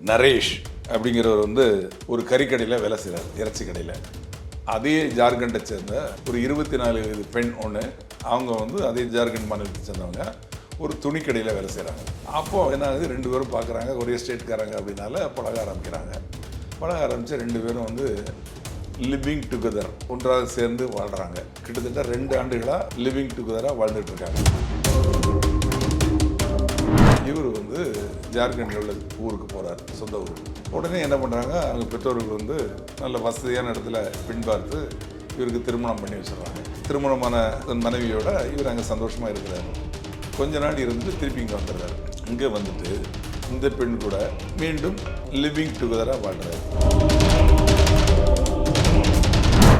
நரேஷ் அப்படிங்கிறவர் வந்து ஒரு கறிக்கடையில் வேலை செய்கிறார் இறைச்சி கடையில். அதே ஜார்க்கண்டை சேர்ந்த ஒரு இருபத்தி நாலு வயது பெண் ஒன்று அவங்க வந்து அதே ஜார்க்கண்ட் மாநிலத்தை சேர்ந்தவங்க ஒரு துணிக்கடையில் வேலை செய்கிறாங்க அப்போது என்ன ஆகுது ரெண்டு பேரும் பார்க்குறாங்க ஒரே ஸ்டேட்காரங்க அப்படின்னால பழக ஆரம்பிக்கிறாங்க. பழக ஆரம்பித்து ரெண்டு பேரும் வந்து லிவிங் டுகெதர் ஒன்றாக சேர்ந்து வாழ்கிறாங்க கிட்டத்தட்ட ரெண்டு ஆண்டுகளாக லிவிங் டுகெதராக வாழ்ந்துட்டுருக்காங்க ஜார்க்கண்டில் உள்ள ஊருக்கு போகிறார் சொந்த ஊருக்கு உடனே என்ன பண்ணுறாங்க அவங்க பெற்றோர்கள் வந்து நல்ல வசதியான இடத்துல பின்பார்த்து இவருக்கு திருமணம் பண்ணி வச்சிடுறாங்க. திருமணமான தன் மனைவியோட இவர் அங்கே சந்தோஷமாக இருக்கிறாரு. கொஞ்ச நாள் இருந்து திருப்பி இங்கே வந்துடுறாரு. இங்கே வந்துட்டு இந்த பெண் கூட மீண்டும் லிவிங் டுகெதராக வாழ்கிறாரு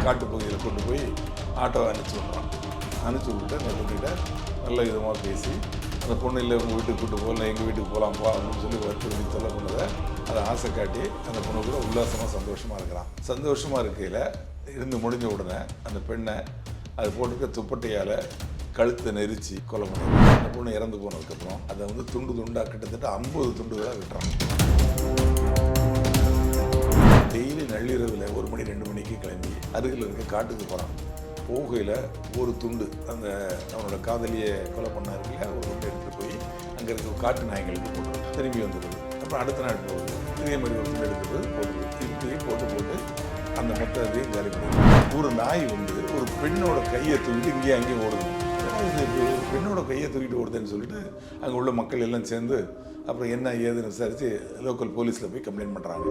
காட்டுப்பகுதியில் கொண்டு போய் ஆட்டோவை அனுப்பிச்சி விட்றான். அனுப்பிச்சி விட்டு அந்த பொண்ணுகிட்ட நல்ல விதமாக பேசி அந்த பொண்ணு இல்லை உங்கள் வீட்டுக்கு கூட்டு போகல எங்கள் வீட்டுக்கு போகலாம்ப்பா அப்படின்னு சொல்லி வற்புறுத்தி சொல்ல பண்ணதை அதை ஆசை காட்டி அந்த பொண்ணு கூட உல்லாசமாக சந்தோஷமாக இருக்கிறான். சந்தோஷமாக இருக்கையில் இருந்து முடிஞ்ச உடனே அந்த பெண்ணை அது போட்டிருக்க துப்பட்டையால் கழுத்தை நெரிச்சு கொலை பண்ணி அந்த பொண்ணு இறந்து போனதுக்கப்புறம் அதை வந்து துண்டு துண்டாக கிட்டத்தட்ட ஐம்பது துண்டுகளாக விட்டுறாங்க டெய்லி நள்ளிரவில் ஒரு மணி ரெண்டு மணிக்கு கிளம்பி அருகில் இருக்க காட்டுக்கு போகிறான் போகையில் ஒரு துண்டு அந்த அவனோட காதலியை கொலை பண்ணார் இல்லையா ஒரு துண்டு எடுத்துகிட்டு போய் அங்கே இருக்க காட்டு நாய்களுக்கு போட்டு திரும்பி வந்துடுது அப்புறம் அடுத்த நாள் போகுது. இதே மாதிரி ஒரு துண்டு எடுக்கிறது போட்டு இப்படி போட்டு போட்டு அந்த மொத்த இதையும் காலி பண்ணி ஒரு நாய் வந்து ஒரு பெண்ணோட கையை தூக்கிட்டு இங்கேயும் அங்கேயும் ஓடுது. ஒரு பெண்ணோட கையை தூக்கிட்டு ஓடுதுன்னு சொல்லிட்டு அங்கே உள்ள மக்கள் எல்லாம் சேர்ந்து அப்புறம் என்ன ஏதுன்னு விசாரித்து லோக்கல் போலீஸில் போய் கம்ப்ளைண்ட் பண்ணுறாங்க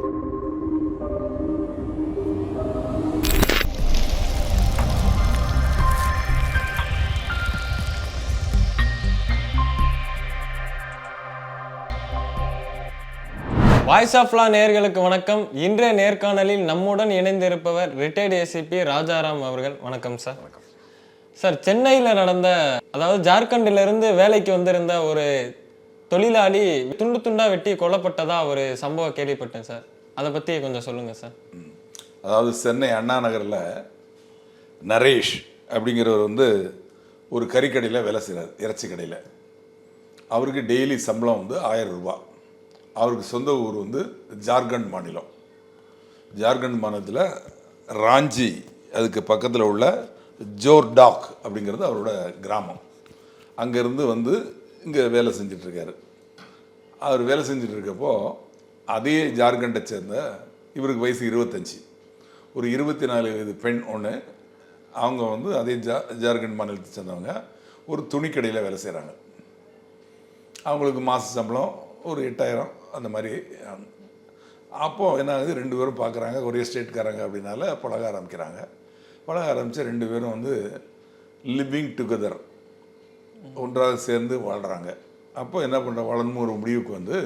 வாய்ஸ் ஆஃப் லா நேயர்களுக்கு வணக்கம். இன்றைய நேர்காணலில் நம்முடன் இணைந்திருப்பவர் ரிட்டையர்டு ஏசிபி ராஜாராம் அவர்கள். வணக்கம் சார் சார் சென்னையில் நடந்த அதாவது ஜார்க்கண்ட்ல இருந்து வேலைக்கு வந்திருந்த ஒரு தொழிலாளி துண்டு துண்டா வெட்டி கொல்லப்பட்டதா ஒரு சம்பவம் கேள்விப்பட்டேன் சார் அதை பத்தி கொஞ்சம் சொல்லுங்க சார் அதாவது சென்னை அண்ணா நகரில் நரேஷ் அப்படிங்கிறவர் வந்து ஒரு கறிக்கடையில் வேலை செய்கிறார் இறைச்சி கடையில். அவருக்கு டெய்லி சம்பளம் வந்து ஆயிரம் ரூபாய். அவருக்கு சொந்த ஊர் வந்து ஜார்க்கண்ட் மாநிலம். ஜார்க்கண்ட் மாநிலத்தில் ராஞ்சி அதுக்கு பக்கத்தில் உள்ள ஜோர்டாக் அப்படிங்கிறது அவரோட கிராமம். அங்கேருந்து வந்து இங்கே வேலை செஞ்சிட்ருக்காரு. அவர் வேலை செஞ்சுட்டு இருக்கப்போ அதே ஜார்க்கண்டை சேர்ந்த இவருக்கு வயசு இருபத்தஞ்சி. ஒரு இருபத்தி நாலு வயது பெண் ஒன்று அவங்க வந்து அதே ஜா ஜார்க்கண்ட் மாநிலத்தை சேர்ந்தவங்க. ஒரு துணிக்கடையில் வேலை செய்கிறாங்க அவங்களுக்கு மாத சம்பளம் ஒரு எட்டாயிரம் அந்த மாதிரி அப்போது என்ன ஆகுது ரெண்டு பேரும் பார்க்குறாங்க ஒரே ஸ்டேட்காரங்க அப்படின்னால பழக ஆரம்பிக்கிறாங்க. பழக ஆரம்பித்து ரெண்டு பேரும் வந்து லிவிங் டுகெதர் ஒன்றாக சேர்ந்து வாழ்கிறாங்க அப்போ என்ன பண்ணுற வளர்ந்து ஒரு முடிவுக்கு வந்து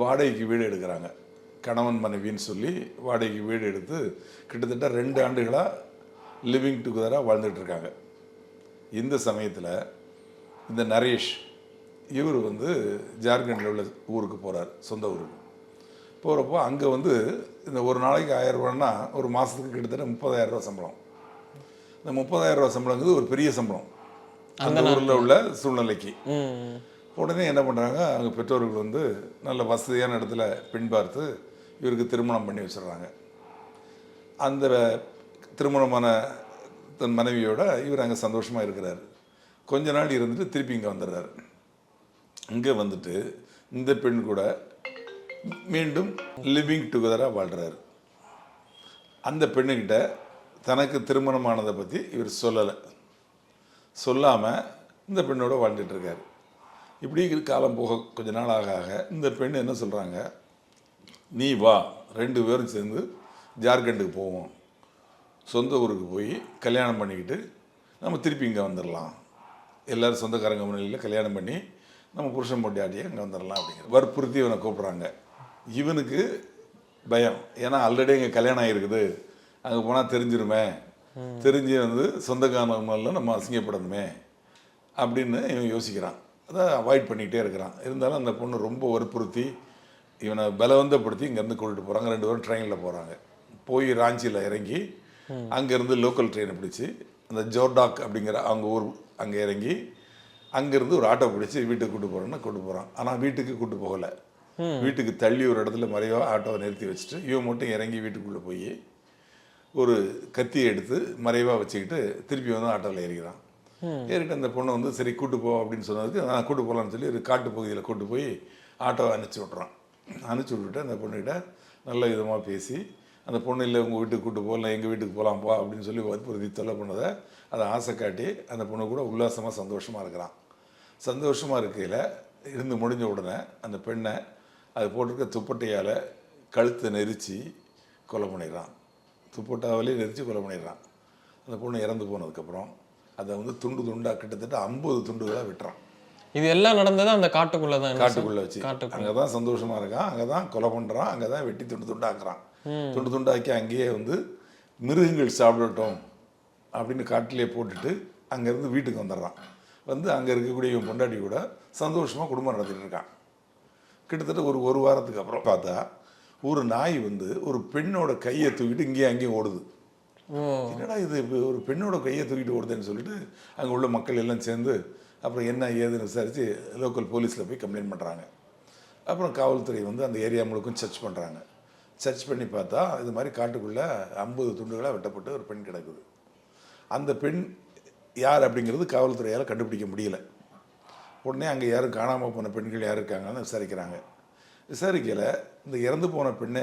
வாடகைக்கு வீடு எடுக்கிறாங்க. கணவன் மனைவின்னு சொல்லி வாடகைக்கு வீடு எடுத்து கிட்டத்தட்ட ரெண்டு ஆண்டுகளாக லிவிங் டுகெதராக வாழ்ந்துட்டு இருக்காங்க. இந்த சமயத்தில் இந்த நரேஷ் இவர் வந்து ஜார்க்கண்டில் உள்ள ஊருக்கு போகிறார் சொந்த ஊருக்கு. போகிறப்போ அங்கே வந்து இந்த ஒரு நாளைக்கு ஆயிரம் ரூபான்னா ஒரு மாதத்துக்கு கிட்டத்தட்ட முப்பதாயிரம் ரூபா சம்பளம். இந்த முப்பதாயிரம் ரூபா சம்பளங்கிறது ஒரு பெரிய சம்பளம். அந்த ஊரில் உள்ள சூழ்நிலைக்கு. உடனே என்ன பண்ணுறாங்க அவங்க பெற்றோர்கள் வந்து நல்ல வசதியான இடத்துல பெண் பார்த்து இவருக்கு திருமணம் பண்ணி வச்சிடுறாங்க. அந்த திருமணமான தன் மனைவியோட இவர் அங்கே சந்தோஷமாக இருக்கிறார். கொஞ்ச நாள் இருந்துட்டு திருப்பி இங்கே வந்துடுறாரு. இங்கே வந்துட்டு இந்த பெண் கூட மீண்டும் லிவிங் டுகெதராக வாழ்கிறாரு அந்த பெண்ணுக்கிட்ட தனக்கு திருமணமானதை பற்றி இவர் சொல்லலை. சொல்லாமல் இந்த பெண்ணோட வாழ்ந்துட்டுருக்காரு இப்படி காலம் போக கொஞ்ச நாள் ஆக ஆக இந்த பெண் என்ன சொல்கிறாங்க நீ வா ரெண்டு பேரும் சேர்ந்து ஜார்க்கண்டுக்கு போவோம். சொந்த ஊருக்கு போய் கல்யாணம் பண்ணிக்கிட்டு நம்ம திருப்பி இங்கே வந்துடலாம் எல்லோரும் சொந்தக்காரங்க முன்னிலையில் கல்யாணம் பண்ணி நம்ம புருஷன் பொட்டியாட்டியே இங்கே வந்துடலாம் அப்படிங்கிற வற்புறுத்தி இவனை கூப்பிட்றாங்க. இவனுக்கு பயம். ஏன்னா ஆல்ரெடி இங்கே கல்யாணம் ஆகிருக்குது அங்கே போனால் தெரிஞ்சிருமே. தெரிஞ்சு வந்து சொந்தக்காரங்களில் நம்ம அசிங்கப்படணுமே அப்படின்னு இவன் யோசிக்கிறான். அதை அவாய்ட் பண்ணிக்கிட்டே இருக்கிறான். இருந்தாலும் அந்த பொண்ணு ரொம்ப வற்புறுத்தி இவனை பலவந்தப்படுத்தி இங்கேருந்து கூட்டிட்டு போகிறாங்க ரெண்டு பேரும் ட்ரெயினில் போகிறாங்க போய் ராஞ்சியில் இறங்கி அங்கேருந்து லோக்கல் ட்ரெயினை பிடிச்சி அந்த ஜோர்டாக் அப்படிங்கிற அவங்க ஊர் அங்கே இறங்கி அங்கேருந்து ஒரு ஆட்டோ பிடிச்சி வீட்டுக்கு கூட்டு போகிறோன்னா கூட்டு போகிறான் ஆனால் வீட்டுக்கு கூட்டு போகலை. வீட்டுக்கு தள்ளி ஒரு இடத்துல மறைவா ஆட்டோவை நிறுத்தி வச்சுட்டு இவன் மட்டும் இறங்கி வீட்டுக்குள்ளே போய் ஒரு கத்தியை எடுத்து மறைவாக வச்சுக்கிட்டு திருப்பி வந்து ஆட்டோவில் ஏறிக்கிறான். ஏறிட்டு அந்த பொண்ணை வந்து சரி கூட்டு போ அப்படின்னு சொன்னதுக்கு நான் கூட்டு போகலான்னு சொல்லி ஒரு காட்டு பகுதியில் கூட்டு போய் ஆட்டோவை அனுப்பிச்சி விட்றான் அனுப்பிச்சி விட்டுட்டு அந்த பொண்ணுகிட்ட நல்ல விதமாக பேசி அந்த பொண்ணு இல்லை உங்கள் வீட்டுக்கு கூட்டு போகல எங்கள் வீட்டுக்கு போகலாம் போ அப்படின்னு சொல்லி வற்புறுத்தி தொல்லை பண்ணதை அதை ஆசை காட்டி அந்த பொண்ணு கூட உல்லாசமாக சந்தோஷமாக இருக்கிறான். சந்தோஷமாக இருக்கையில் இருந்து முடிஞ்ச உடனே அந்த பெண்ணை அது போட்டிருக்க துப்பட்டையால் கழுத்தை நெரிச்சு கொலை பண்ணிடுறான். துப்பட்டாவிலே நெரிச்சு கொலை பண்ணிடுறான். அந்த பொண்ணு இறந்து போனதுக்கப்புறம் அதை வந்து துண்டு துண்டாக கிட்டத்தட்ட ஐம்பது துண்டுகளாக விட்டுறான். இது எல்லாம் நடந்தது அந்த காட்டுக்குள்ள தான் காட்டுக்குள்ளே வச்சு. அங்கே தான் சந்தோஷமாக இருக்கான். அங்கே தான் கொலை பண்ணுறான் அங்கே தான் வெட்டி துண்டு துண்டாக்குறான். துண்டு துண்டாக்கி அங்கேயே வந்து மிருகங்கள் சாப்பிடட்டும் அப்படின்னு காட்டிலே போட்டுட்டு அங்கேருந்து வீட்டுக்கு வந்துடுறான். வந்து அங்கே இருக்கக்கூடிய இவன் பொண்டாட்டி கூட சந்தோஷமாக குடும்பம் நடத்திட்டு இருக்கான். கிட்டத்தட்ட ஒரு ஒரு வாரத்துக்கு அப்புறம் பார்த்தா ஒரு நாய் வந்து ஒரு பெண்ணோட கையை தூக்கிட்டு இங்கேயும் அங்கேயும் ஓடுது. என்னடா இது ஒரு பெண்ணோட கையை தூக்கிட்டு ஓடுதுன்னு சொல்லிட்டு அங்கே உள்ள மக்கள் எல்லாம் சேர்ந்து அப்புறம் என்ன ஏதுன்னு விசாரித்து லோக்கல் போலீஸில் போய் கம்ப்ளைண்ட் பண்ணுறாங்க அப்புறம் காவல்துறை வந்து அந்த ஏரியா முழுக்கும் சர்ச் பண்ணுறாங்க சர்ச் பண்ணி பார்த்தா இது மாதிரி காட்டுக்குள்ளே ஐம்பது துண்டுகளாக வெட்டப்பட்டு ஒரு பெண் கிடக்குது. அந்த பெண் யார் அப்படிங்கிறது காவல்துறையால் கண்டுபிடிக்க முடியல. உடனே அங்கே யாரும் காணாமல் போன பெண்கள் யார் இருக்காங்கன்னு விசாரிக்கிறாங்க. விசாரிக்கல இந்த இறந்து போன பெண்ணை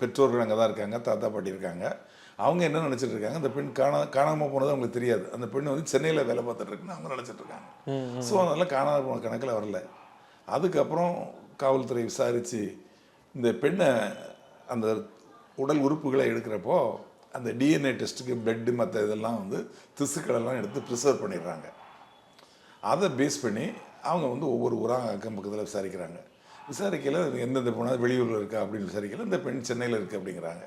பெற்றோர்கள் அங்கே தான் இருக்காங்க தாத்தா பாட்டி இருக்காங்க. அவங்க என்ன நினச்சிட்டு இருக்காங்க? அந்த பெண் காணா காணாமல் போனது அவங்களுக்கு தெரியாது. அந்த பெண் வந்து சென்னையில் வேலை பார்த்துட்டு இருக்குன்னு அவங்க நினச்சிட்டு இருக்காங்க. ஸோ அதனால் காணாத போன கணக்கில் வரல. அதுக்கப்புறம் காவல்துறை விசாரித்து இந்த பெண்ணை அந்த உடல் உறுப்புகளை எடுக்கிறப்போ அந்த டிஎன்ஏ டெஸ்ட்டுக்கு பிளட்டு மற்ற இதெல்லாம் வந்து திசுக்களெல்லாம் எடுத்து ப்ரிசர்வ் பண்ணிடுறாங்க. அதை பேஸ் பண்ணி அவங்க வந்து ஒவ்வொரு ஊராக அக்கம் பக்கத்தில் விசாரிக்கிறாங்க. விசாரிக்கல எந்தெந்த போனால் வெளியூரில் இருக்கா அப்படின்னு விசாரிக்கல இந்த பெண் சென்னையில் இருக்குது அப்படிங்கிறாங்க.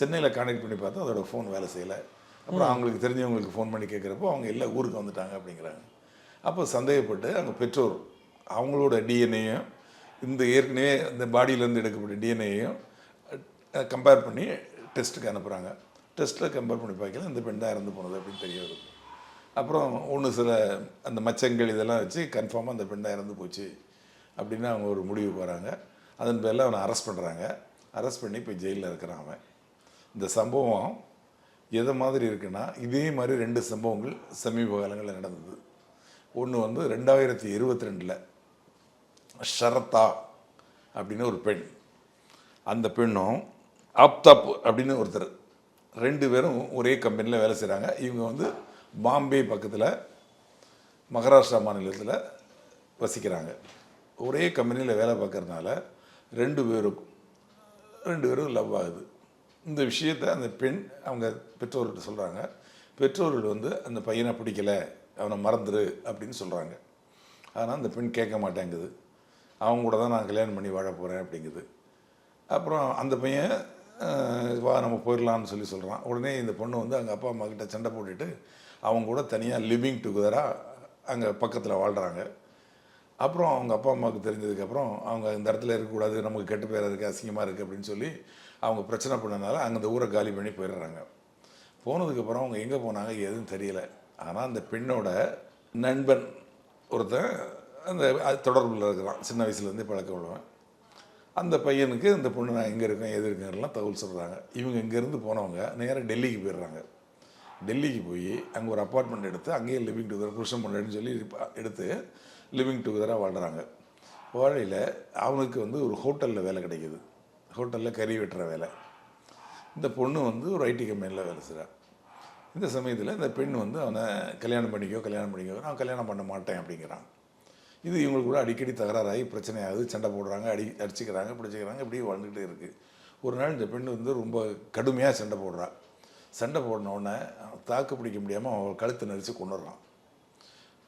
சென்னையில் கான்டாக்ட் பண்ணி பார்த்தா அதோட ஃபோன் வேலை செய்யலை. அப்புறம் அவங்களுக்கு தெரிஞ்சவங்களுக்கு ஃபோன் பண்ணி கேட்குறப்போ அவங்க எல்லா ஊருக்கு வந்துட்டாங்க அப்படிங்கிறாங்க. அப்போ சந்தேகப்பட்டு அவங்க பெற்றோர் அவங்களோட டிஎன்ஏயும் இந்த ஏற்கனவே இந்த பாடியிலேருந்து எடுக்கப்பட்ட டிஎன்ஏயும் கம்பேர் பண்ணி டெஸ்ட்டுக்கு அனுப்புகிறாங்க டெஸ்ட்டில் கம்பேர் பண்ணி பார்க்கல. இந்த பெண் தான் இறந்து போனது அப்படின்னு தெரிய வருது. அப்புறம் ஒன்று சில அந்த மச்சங்கள் இதெல்லாம் வச்சு கன்ஃபார்மாக அந்த பெண் தான் இறந்து போச்சு அப்படின்னு அவங்க ஒரு முடிவு போகிறாங்க அதன் பேரில் அவனை அரெஸ்ட் பண்ணுறாங்க அரெஸ்ட் பண்ணி இப்போ ஜெயிலில் இருக்கிறான் அவன். இந்த சம்பவம் எதை மாதிரி இருக்குன்னா இதே மாதிரி ரெண்டு சம்பவங்கள் சமீப காலங்களில் நடந்தது. ஒன்று வந்து ரெண்டாயிரத்தி இருபத்தி ரெண்டில் ஷரத்தா அப்படின்னு ஒரு பெண். அந்த பெண்ணும் ஆப்தாப் அப்படின்னு ஒருத்தர் ரெண்டு பேரும் ஒரே கம்பெனியில் வேலை செய்கிறாங்க இவங்க வந்து பாம்பே பக்கத்தில் மகாராஷ்டிரா மாநிலத்தில் வசிக்கிறாங்க. ஒரே கம்பெனியில் வேலை பார்க்குறதுனால ரெண்டு பேரும் ரெண்டு பேரும் லவ் ஆகுது. இந்த விஷயத்தை அந்த பெண் அவங்க பெற்றோர்கிட்ட சொல்கிறாங்க பெற்றோர்கள் வந்து அந்த பையனை பிடிக்கல அவனை மறந்துடு அப்படின்னு சொல்கிறாங்க ஆனால் அந்த பெண் கேட்க மாட்டேங்குது. அவங்க கூட தான் நான் கல்யாணம் பண்ணி வாழ போகிறேன் அப்படிங்குது. அப்புறம் அந்த பையன் வா நம்ம போயிடலாம்னு சொல்லி சொல்கிறான் உடனே இந்த பொண்ணு வந்து அங்கே அப்பா அம்மா கிட்ட சண்டை போட்டுட்டு அவங்க கூட தனியாக லிவிங் டுகெதராக அங்கே பக்கத்தில் வாழ்கிறாங்க அப்புறம் அவங்க அப்பா அம்மாவுக்கு தெரிஞ்சதுக்கப்புறம் அவங்க இந்த இடத்துல இருக்கக்கூடாது நமக்கு கெட்டு பேர் இருக்குது அசிங்கமாக இருக்குது அப்படின்னு சொல்லி அவங்க பிரச்சனை பண்ணனால அங்கே அந்த ஊரை காலி பண்ணி போயிடுறாங்க. போனதுக்கப்புறம் அவங்க எங்கே போனாங்க எதுவும் தெரியல. ஆனால் அந்த பெண்ணோட நண்பன் ஒருத்தன் அந்த தொடர்பில் இருக்கிறான். சின்ன வயசுலேருந்தே பழக்க உள்ளவன் அந்த பையனுக்கு இந்த பொண்ணு நான் எங்கே இருக்கேன் எது இருக்கேன்லாம் தகவல் சொல்கிறாங்க. இவங்க இங்கேருந்து போனவங்க நேராக டெல்லிக்கு போயிடுறாங்க. டெல்லிக்கு போய் அங்கே ஒரு அப்பார்ட்மெண்ட் எடுத்து அங்கேயே லிவிங் டுகெதர் புருஷன் பண்ணுறேன்னு சொல்லி எடுத்து லிவிங் டுகெதராக வாழ்கிறாங்க. வாழையில் அவனுக்கு வந்து ஒரு ஹோட்டலில் வேலை கிடைக்குது. ஹோட்டலில் கறி வெட்டுற வேலை. இந்த பொண்ணு வந்து ஒரு ஐடி கம்பெனியில் வேலை செய்கிறா. இந்த சமயத்தில் இந்த பெண் வந்து அவனை கல்யாணம் பண்ணிக்கோ கல்யாணம் பண்ணிக்கோ நான் கல்யாணம் பண்ண மாட்டேன் அப்படிங்கிறான். இது இவங்களுக்கு கூட அடிக்கடி தகராறாகி பிரச்சனையாகுது. சண்டை போடுறாங்க அடி அடிச்சுக்கிறாங்க பிடிச்சிக்கிறாங்க இப்படி வாழ்ந்துக்கிட்டே இருக்குது ஒரு நாள் இந்த பெண் வந்து ரொம்ப கடுமையாக சண்டை போடுறா. சண்டை போடின அவன் தாக்கு பிடிக்க முடியாமல் அவன் கழுத்தை நெரிச்சு கொண்டுடுறான்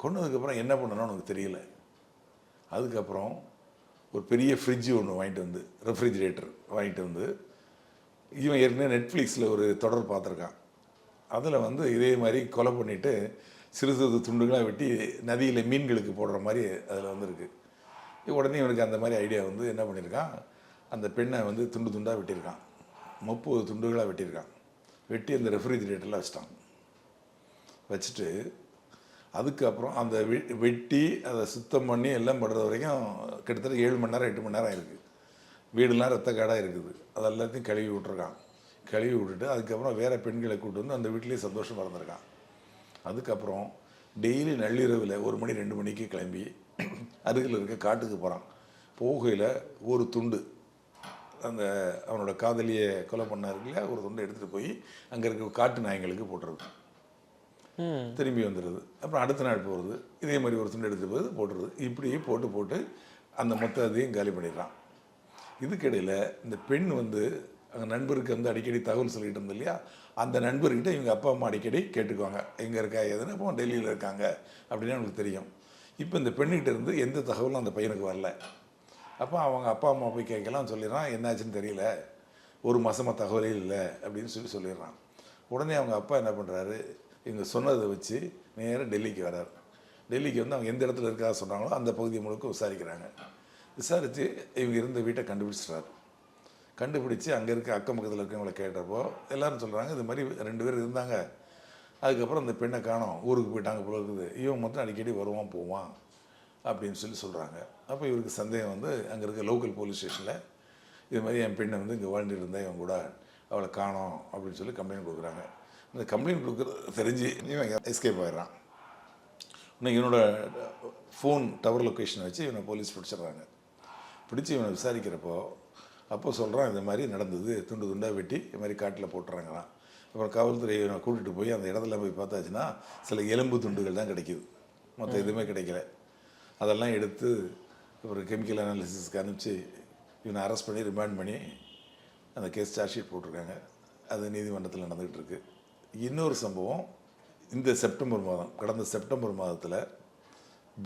கொண்டதுக்கப்புறம் என்ன பண்ணணும்னு உனக்கு தெரியல. அதுக்கப்புறம் ஒரு பெரிய ஃப்ரிட்ஜு ஒன்று வாங்கிட்டு வந்து ரெஃப்ரிஜிரேட்டர் வாங்கிட்டு வந்து இவன் ஏற்கனவே நெட்ஃப்ளிக்ஸில் ஒரு தொடர் பார்த்துருக்கான். அதில் வந்து இதே மாதிரி கொலை பண்ணிவிட்டு சிறு சிறு துண்டுகளாக வெட்டி நதியில் மீன்களுக்கு போடுற மாதிரி அதில் வந்துருக்கு. உடனே இவனுக்கு அந்த மாதிரி ஐடியா வந்து என்ன பண்ணியிருக்கான் அந்த பெண்ணை வந்து துண்டு துண்டாக வெட்டியிருக்கான். முப்பது துண்டுகளாக வெட்டியிருக்கான். வெட்டி அந்த ரெஃப்ரிஜிரேட்டரில் வச்சிட்டான். வச்சுட்டு அதுக்கப்புறம் அந்த வெ- வெட்டி அதை சுத்தம் பண்ணி எல்லாம் படுறது வரைக்கும் கிட்டத்தட்ட ஏழு மணி நேரம் எட்டு மணி நேரம் இருக்குது வீடுலாம் ரத்த காடாக இருக்குது. அது எல்லாத்தையும் கழுவி விட்ருக்கான் கழுவி விட்டுட்டு அதுக்கப்புறம் வேறு பெண்களை கூட்டு வந்து அந்த வீட்லேயே சந்தோஷமாக இருந்திருக்கான். அதுக்கப்புறம் டெய்லி நள்ளிரவில் ஒரு மணி ரெண்டு மணிக்கு கிளம்பி அருகில் இருக்க காட்டுக்கு போகிறான் போகையில் ஒரு துண்டு அந்த அவனோட காதலியை கொலை பண்ணார் இல்லையா ஒரு துண்டை எடுத்துகிட்டு போய் அங்கே இருக்க காட்டு நாய்ங்களுக்கு போட்டுருது. திரும்பி வந்துடுது அப்புறம் அடுத்த நாள் போகிறது இதே மாதிரி ஒரு துண்டு எடுத்துகிட்டு போகுது போட்டுருது. இப்படி போட்டு போட்டு அந்த மொத்த அதையும் காலி பண்ணிடுறான். இதுக்கிடையில் இந்த பெண் வந்து நண்பருக்கு வந்து அடிக்கடி தகவல் சொல்லிட்டு இருந்தது இல்லையா? அந்த நண்பர்கிட்ட இவங்க அப்பா அம்மா அடிக்கடி கேட்டுக்குவாங்க. எங்கே இருக்கா? எதுன்னு இப்போ டெல்லியில் இருக்காங்க. அப்படின்னு அவங்களுக்கு தெரியும். இப்போ இந்த பெண்ணுகிட்ட இருந்து எந்த தகவலும் அந்த பையனுக்கு வரல. அப்போ அவங்க அப்பா அம்மா போய் கேட்கலாம் சொல்லிடுறான். என்னாச்சுன்னு தெரியல. ஒரு மாதமாக தகவலே இல்லை. அப்படின்னு சொல்லி சொல்லிடுறான். உடனே அவங்க அப்பா என்ன பண்ணுறாரு இவங்க சொன்னதை வச்சு நேராக டெல்லிக்கு வரார் டெல்லிக்கு வந்து அவங்க எந்த இடத்துல இருக்கா சொன்னாங்களோ அந்த பகுதியை முழுக்க விசாரிக்கிறாங்க. விசாரித்து இவங்க இருந்த வீட்டை கண்டுபிடிச்சிட்றாரு. கண்டுபிடிச்சு அங்கே இருக்க அக்கம் பக்கத்தில் இருக்கவங்களை கேட்டப்போ எல்லாரும் சொல்கிறாங்க இது மாதிரி ரெண்டு பேர் இருந்தாங்க. அதுக்கப்புறம் அந்த பெண்ணை காணோம் ஊருக்கு போயிட்டாங்க போல இருக்குது. இவன் மட்டும் அடிக்கடி வருவான் போவான் அப்படின்னு சொல்லி சொல்கிறாங்க அப்போ இவருக்கு சந்தேகம் வந்து அங்கே இருக்க லோக்கல் போலீஸ் ஸ்டேஷனில் இது மாதிரி என் பெண்ணை வந்து இங்கே வாழ்ந்துட்டு இருந்தேன் இவன் கூட அவளை காணோம் அப்படின்னு சொல்லி கம்ப்ளைண்ட் கொடுக்குறாங்க. இந்த கம்ப்ளைண்ட் கொடுக்குறது தெரிஞ்சு இவன் எஸ்கேப் ஆகிடறான் இன்னும் இவனோட ஃபோன் டவர் லொக்கேஷனை வச்சு இவனை போலீஸ் பிடிச்சிடுறாங்க. பிடிச்சி இவனை விசாரிக்கிறப்போ அப்போ சொல்கிறான் இந்த மாதிரி நடந்தது துண்டு துண்டாக வெட்டி இது மாதிரி காட்டில் போட்டுறாங்களாம். அப்புறம் காவல்துறை கூட்டிகிட்டு போய் அந்த இடத்துல போய் பார்த்தாச்சுன்னா சில எலும்பு துண்டுகள் தான் கிடைக்குது. மற்ற எதுவுமே கிடைக்கல. அதெல்லாம் எடுத்து அப்புறம் கெமிக்கல் அனாலிசிஸ்க்கு அனுப்பிச்சு இவனை அரெஸ்ட் பண்ணி ரிமாண்ட் பண்ணி அந்த கேஸ் சார்ஜ் ஷீட் போட்டிருக்காங்க. அது நீதிமன்றத்தில் நடந்துகிட்டு இருக்கு. இன்னொரு சம்பவம் இந்த செப்டம்பர் மாதம் கடந்த செப்டம்பர் மாதத்தில்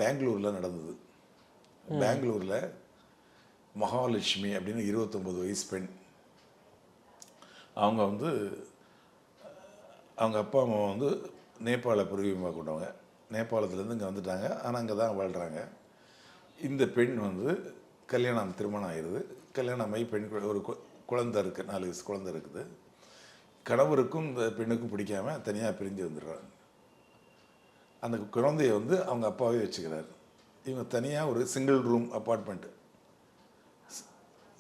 பெங்களூரில் நடந்தது. பெங்களூரில் மகாலட்சுமி அப்படின்னு இருபத்தொம்பது வயசு பெண். அவங்க வந்து அவங்க அப்பா அம்மா வந்து நேபாள பூர்வீகமாக கொண்டவங்க நேபாளத்துலேருந்து இங்கே வந்துட்டாங்க. ஆனால் அங்கே தான் வாழ்கிறாங்க. இந்த பெண் வந்து கல்யாணம் திருமணம் ஆயிடுது. கல்யாணம் ஆகி பெண் ஒரு கு- குழந்தை இருக்குது நாலு வயசு குழந்தை இருக்குது. கணவருக்கும் இந்த பெண்ணுக்கும் பிடிக்காம தனியாக பிரிஞ்சு வந்துடுறாங்க. அந்த குழந்தைய வந்து அவங்க அப்பாவே வச்சுக்கிறாரு. இவங்க தனியாக ஒரு சிங்கிள் ரூம் அப்பார்ட்மெண்ட்டு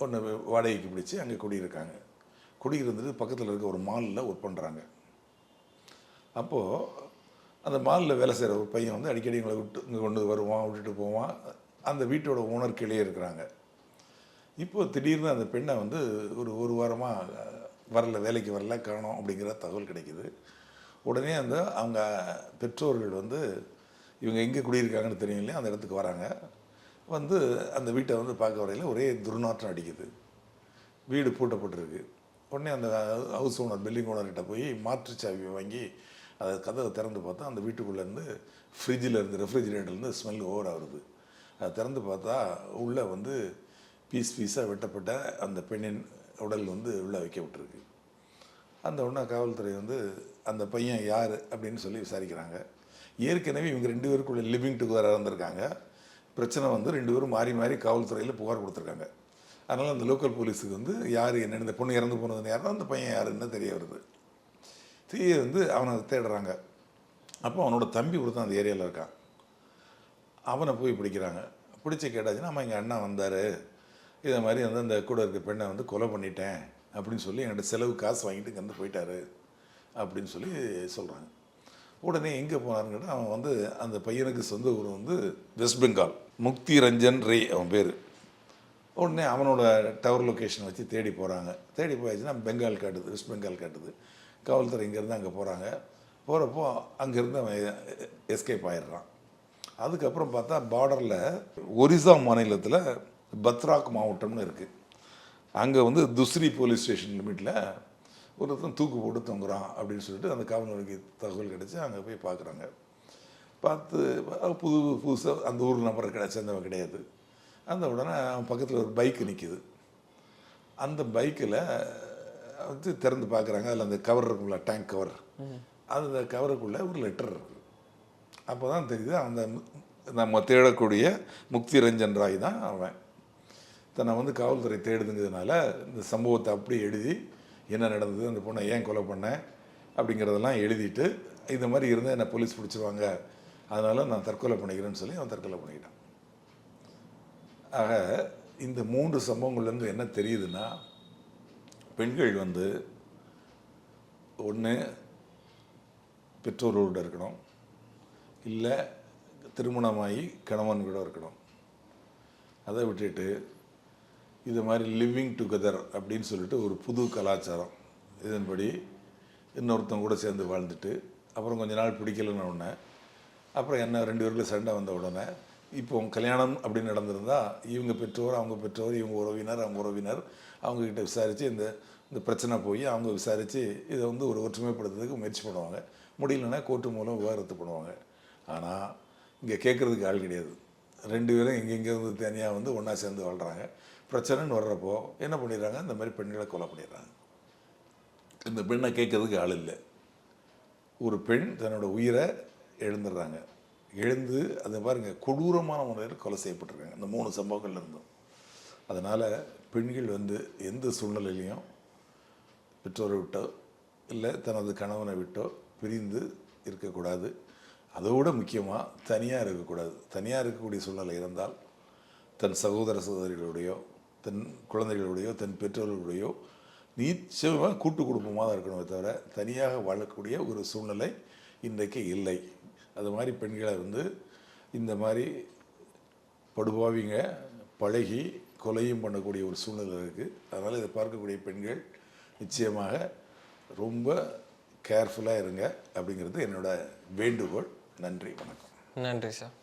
ஒன்று வாடகைக்கு பிடிச்சி அங்கே குடியிருக்காங்க. குடியிருந்துட்டு பக்கத்தில் இருக்க ஒரு மாலில் ஒர்க் பண்ணுறாங்க அப்போது அந்த மாலில் வேலை செய்கிற ஒரு பையன் வந்து அடிக்கடி எங்களை விட்டு இங்கே கொண்டு வருவான் விட்டுட்டு போவான். அந்த வீட்டோட ஓனர் கீழே இருக்கிறாங்க. இப்போது திடீர்னு அந்த பெண்ணை வந்து ஒரு ஒரு வாரமாக வரல வேலைக்கு வரல காணோம் அப்படிங்கிற தகவல் கிடைக்குது. உடனே அந்த அவங்க பெற்றோர்கள் வந்து இவங்க எங்கே குடியிருக்காங்கன்னு தெரியும் இல்லையா அந்த இடத்துக்கு வராங்க. வந்து அந்த வீட்டை வந்து பார்க்க வரையில் ஒரே துர்நாற்றம் அடிக்குது. வீடு பூட்டப்பட்டிருக்கு. உடனே அந்த ஹவுஸ் ஓனர் பில்டிங் ஓனர்கிட்ட போய் மாற்று சாவியை வாங்கி அதை கதவை திறந்து பார்த்தா அந்த வீட்டுக்குள்ளேருந்து ஃப்ரிட்ஜில் இருந்து ரெஃப்ரிஜிரேட்டர்லேருந்து ஸ்மெல் ஓவர் ஆகுது. அதை திறந்து பார்த்தா உள்ளே வந்து பீஸ் பீஸாக வெட்டப்பட்ட அந்த பெண்ணின் உடல் வந்து உள்ளே வைக்க விட்டுருக்கு. அந்த உடனே காவல்துறை வந்து அந்த பையன் யார் அப்படின்னு சொல்லி விசாரிக்கிறாங்க. ஏற்கனவே இவங்க ரெண்டு பேருக்குள்ள லிவிங் டுகெதராக இருந்திருக்காங்க. பிரச்சனை வந்து ரெண்டு பேரும் மாறி மாறி காவல்துறையில் புகார் கொடுத்துருக்காங்க. அதனால் அந்த லோக்கல் போலீஸுக்கு வந்து யார் என்ன இந்த பொண்ணு இறந்து போனதுன்னு யாருன்னா அந்த பையன் யாருன்னு தெரிய வருது. தெரிய வந்து அவனை தேடுறாங்க. அப்போ அவனோட தம்பி ஒருத்தன் அந்த ஏரியாவில் இருக்கான். அவனை போய் பிடிக்கிறாங்க. பிடிச்சி கேட்டாச்சுன்னா அம்மா எங்கள் அண்ணா வந்தார். இதை மாதிரி வந்து அந்த கூட இருக்க பெண்ணை வந்து கொலை பண்ணிட்டேன். அப்படின்னு சொல்லி என்கிட்ட செலவு காசு வாங்கிட்டு இங்கேருந்து போயிட்டாரு. அப்படின்னு சொல்லி சொல்கிறாங்க உடனே எங்கே போனாருன்னு அவன் வந்து அந்த பையனுக்கு சொந்த ஊர் வந்து வெஸ்ட் பெங்கால். முக்தி ரஞ்சன் ரே அவன் பேர். உடனே அவனோட டவர் லொக்கேஷன் வச்சு தேடி போகிறாங்க தேடி போயாச்சுன்னா பெங்கால் காட்டுது வெஸ்ட் பெங்கால் காட்டுது. காவல்துறை இங்கேருந்து அங்கே போகிறாங்க போகிறப்போ அங்கேருந்து அவன் எஸ்கேப் ஆயிடுறான். அதுக்கப்புறம் பார்த்தா பார்டரில் ஒரிசா மாநிலத்தில் பத்ராக் மாவட்டம்னு இருக்குது அங்கே வந்து துஸ்ரி போலீஸ் ஸ்டேஷன் லிமிட்டில் ஒருத்தன் தூக்கு போட்டு தொங்குறான் அப்படின்னு சொல்லிட்டு அந்த காவல்துறைக்கு தகவல் கிடச்சி அங்கே போய் பார்க்குறாங்க பார்த்து புது புதுசாக அந்த ஊர் நம்பர் கிடை சேர்ந்தவன் கிடையாது. அந்த உடனே அவன் பக்கத்தில் ஒரு பைக்கு நிற்கிது அந்த பைக்கில் வந்து திறந்து பார்க்குறாங்க அதில் அந்த கவர் இருக்கும்ல டேங்க் கவர் அந்த கவருக்குள்ளே ஒரு லெட்டர் இருக்குது அப்போ தான் தெரியுது அந்த நம்ம தேடக்கூடிய முக்தி ரஞ்சன் ராய் தான் அவன். தன்னை வந்து காவல்துறை தேடுதுங்கிறதுனால இந்த சம்பவத்தை அப்படியே எழுதி என்ன நடந்தது அந்த பொண்ணை ஏன் கொலை பண்ணேன் அப்படிங்கிறதெல்லாம் எழுதிட்டு இந்த மாதிரி இருந்தால் என்னை போலீஸ் பிடிச்சிருவாங்க அதனால் நான் தற்கொலை பண்ணிக்கிறேன்னு சொல்லி அவன் தற்கொலை பண்ணிக்கிட்டான். ஆக இந்த மூன்று சம்பவங்கள்லேருந்து என்ன தெரியுதுன்னா பெண்கள் வந்து ஒன்று பெற்றோரோடு இருக்கணும். இல்லை திருமணமாகி கணவன் கூட இருக்கணும். அதை விட்டுட்டு இது மாதிரி லிவிங் டுகெதர் அப்படின்னு சொல்லிட்டு ஒரு புது கலாச்சாரம். இதன்படி இன்னொருத்தங்க கூட சேர்ந்து வாழ்ந்துட்டு அப்புறம் கொஞ்ச நாள் பிடிக்கலன்னு உடனே அப்புறம் என்ன ரெண்டு பேருக்குள்ள சண்டை வந்த உடனே இப்போ கல்யாணம் அப்படின்னு நடந்திருந்தா இவங்க பெற்றோர் அவங்க பெற்றோர் இவங்க உறவினர் அவங்க உறவினர் அவங்கக்கிட்ட விசாரித்து இந்த இந்த பிரச்சனை போய் அவங்க விசாரித்து இதை வந்து ஒரு ஒற்றுமைப்படுத்துறதுக்கு முயற்சி பண்ணுவாங்க. முடியலன்னா கோர்ட்டு மூலம் விவகாரத்து பண்ணுவாங்க. ஆனால் இங்கே கேட்குறதுக்கு ஆள் கிடையாது. ரெண்டு பேரும் எங்கெங்கே வந்து தனியாக வந்து ஒன்றா சேர்ந்து வாழ்கிறாங்க பிரச்சனைன்னு வர்றப்போ என்ன பண்ணிடுறாங்க? இந்த மாதிரி பெண்களை கொலை பண்ணிடுறாங்க. இந்த பெண்ணை கேட்கறதுக்கு ஆள் இல்லை. ஒரு பெண் தன்னோட உயிரை எழுந்துடுறாங்க. எழுந்து அதை பாருங்கள் கொடூரமான முறையில் கொலை செய்யப்பட்டிருக்காங்க இந்த மூணு சம்பவங்கள்ல இருந்தும் அதனால் பெண்கள் வந்து எந்த சூழ்நிலையிலையும் பெற்றோரை விட்டோ இல்லை தனது கணவனை விட்டோ பிரிந்து இருக்கக்கூடாது. அதோட முக்கியமாக தனியாக இருக்கக்கூடாது. தனியாக இருக்கக்கூடிய சூழ்நிலை இருந்தால் தன் சகோதர சகோதரிகளுடையோ தன் குழந்தைகளுடையோ தன் பெற்றோர்களுடையோ நிச்சயமாக கூட்டு குடும்பமாக தான் இருக்கணுமே தவிர தனியாக வாழக்கூடிய ஒரு சூழ்நிலை இன்றைக்கு இல்லை. அது மாதிரி பெண்களை வந்து இந்த மாதிரி படுபாவிங்க பழகி கொலையும் பண்ணக்கூடிய ஒரு சூழ்நிலை இருக்குது அதனால் இதை பார்க்கக்கூடிய பெண்கள் நிச்சயமாக ரொம்ப கேர்ஃபுல்லாக இருங்க அப்படிங்கிறது என்னோட வேண்டுகோள். நன்றி வணக்கம். நன்றி சார்.